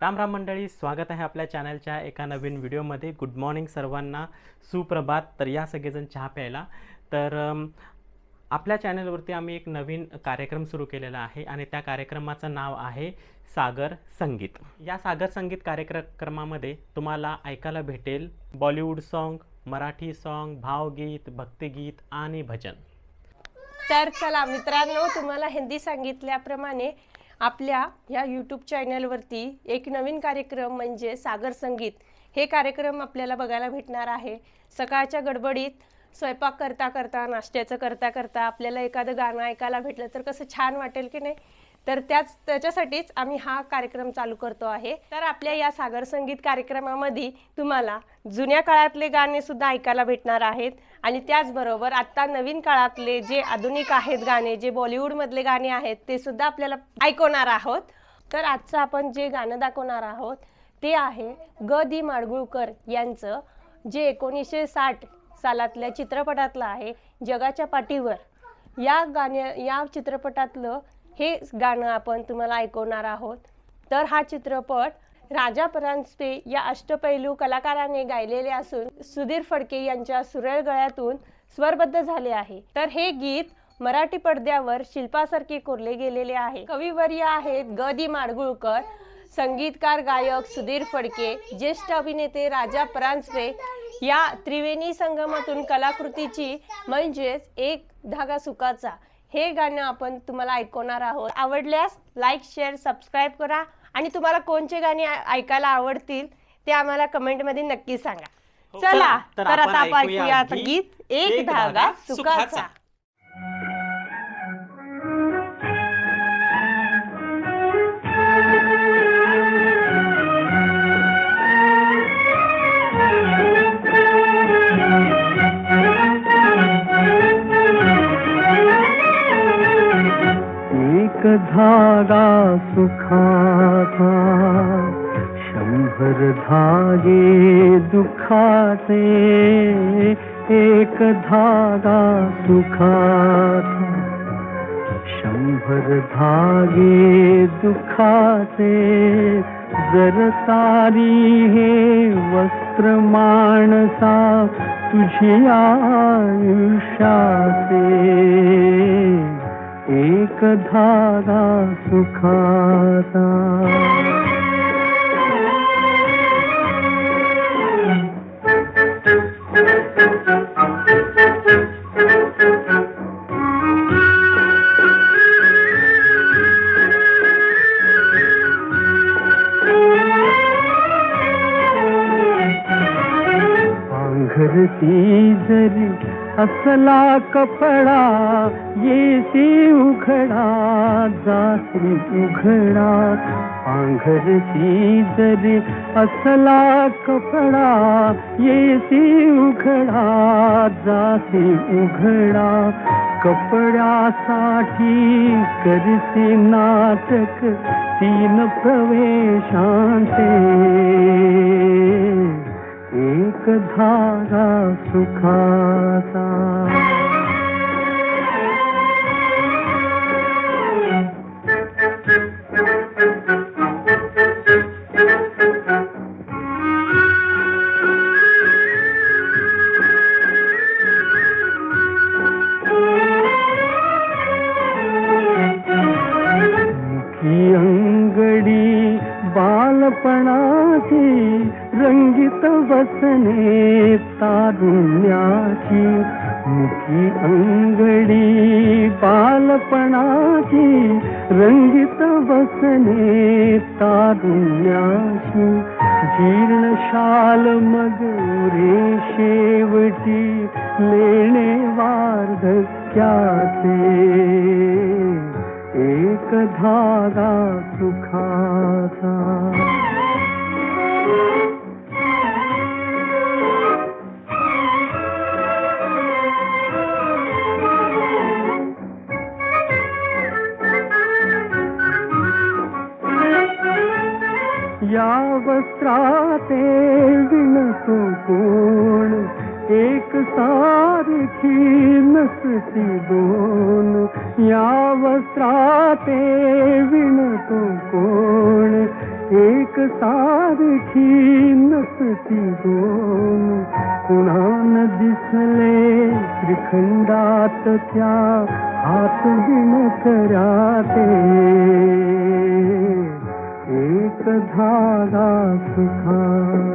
राम राम मंडळी स्वागत आहे आपल्या चॅनलच्या एका नवीन व्हिडिओमध्ये. गुड मॉर्निंग सर्वांना. सुप्रभात. तर या सगळेजण चहा प्यायला. तर आपल्या चॅनलवरती आम्ही एक नवीन कार्यक्रम सुरू केलेला आहे आणि त्या कार्यक्रमाचं नाव आहे सागर संगीत. या सागर संगीत कार्यक्रमामध्ये तुम्हाला ऐकायला भेटेल बॉलिवूड सॉन्ग मराठी सॉन्ग भावगीत भक्तिगीत आणि भजन. तर चला मित्रांनो तुम्हाला हिंदी सांगितल्याप्रमाणे आपल्या या यूट्यूब चॅनलवरती एक नवीन कार्यक्रम म्हणजे सागर संगीत हे कार्यक्रम आपल्याला बघायला भेटणार आहे. सकाळच्या गडबडीत स्वयंपाक करता करता नाश्त्याचं करता करता आपल्याला एखादं गाणं ऐकायला भेटलं तर कसं छान वाटेल की नाही? तर त्याच त्याच्यासाठीच आम्ही हा कार्यक्रम चालू करतो आहे. तर आपल्या या सागर संगीत कार्यक्रमामध्ये तुम्हाला जुन्या काळातले गाणे सुद्धा ऐकायला भेटणार आहेत. आणि त्याचबरोबर आत्ता नवीन काळातले जे आधुनिक आहेत गाणे जे बॉलिवूडमधले गाणे आहेत ते सुद्धा आपल्याला ऐकवणार आहोत. तर आजचं आपण जे गाणं दाखवणार आहोत ते आहे ग दी माडगुळकर यांचं जे एकोणीसशे साठ सालातल्या चित्रपटातलं आहे जगाच्या पाठीवर. या गाण्या या चित्रपटातलं हे गाणं आपण तुम्हाला ऐकवणार आहोत. तर हा चित्रपट राजा परांजपे या अष्टपैलू कलाकाराने गायलेले असून सुधीर फडके यांच्या सुरेळ गळ्यातून स्वरबद्ध झाले आहे. तर हे गीत मराठी पडद्यावर शिल्पासारखे कोरले गेलेले आहे. कविवर्य आहेत ग. दी. माडगुळकर संगीतकार गायक सुधीर फडके ज्येष्ठ अभिनेते राजा परांजपे या त्रिवेणी संगमातून कलाकृतीची म्हणजेच एक धागा सुखाचा हे गाणं आपण तुम्हाला ऐकवणार आहोत. आवडल्यास लाईक शेअर सबस्क्राईब करा आणि तुम्हाला कोणचे गाणे ऐकायला आवडतील ते आम्हाला कमेंटमध्ये नक्की सांगा. हो, चला तर आता आपण ऐकूया गीत. एक धागा सुखाचा. एक धागा सुखाचा शंभर धागे दुखाचे एक धागा सुखाचा शंभर धागे दुखाचे जर सारी हे वस्त्र माणसा तुझी आयुष्याचे. धारा सुखारा असला कपड़ा, ये सी उखड़ा दासरी उखड़ा। आंघर सी जर, असला कपड़ा, ये सी उखड़ा दासी उघड़ा कपड़ा साठी करसे नाटक, तीन प्रवेशांते। एक धारा सुखाचा बालपणाची रंगीत वसने तारुण्याची मुखी अंगडी बालपणाची रंगीत वसने तारुण्याची. जीर्ण शाल मग रे शेवटी लेणे वार्धक्याचे. एक धागा सुखाचा या वस्त्राते विणतो कोण एक सारखी नसती दोन. या वस्त्राते विणतो कोण एक सारखी नसती दोन. न दिसले त्रिखंडात त्या हात विण कराते. एक धागा सुखाचा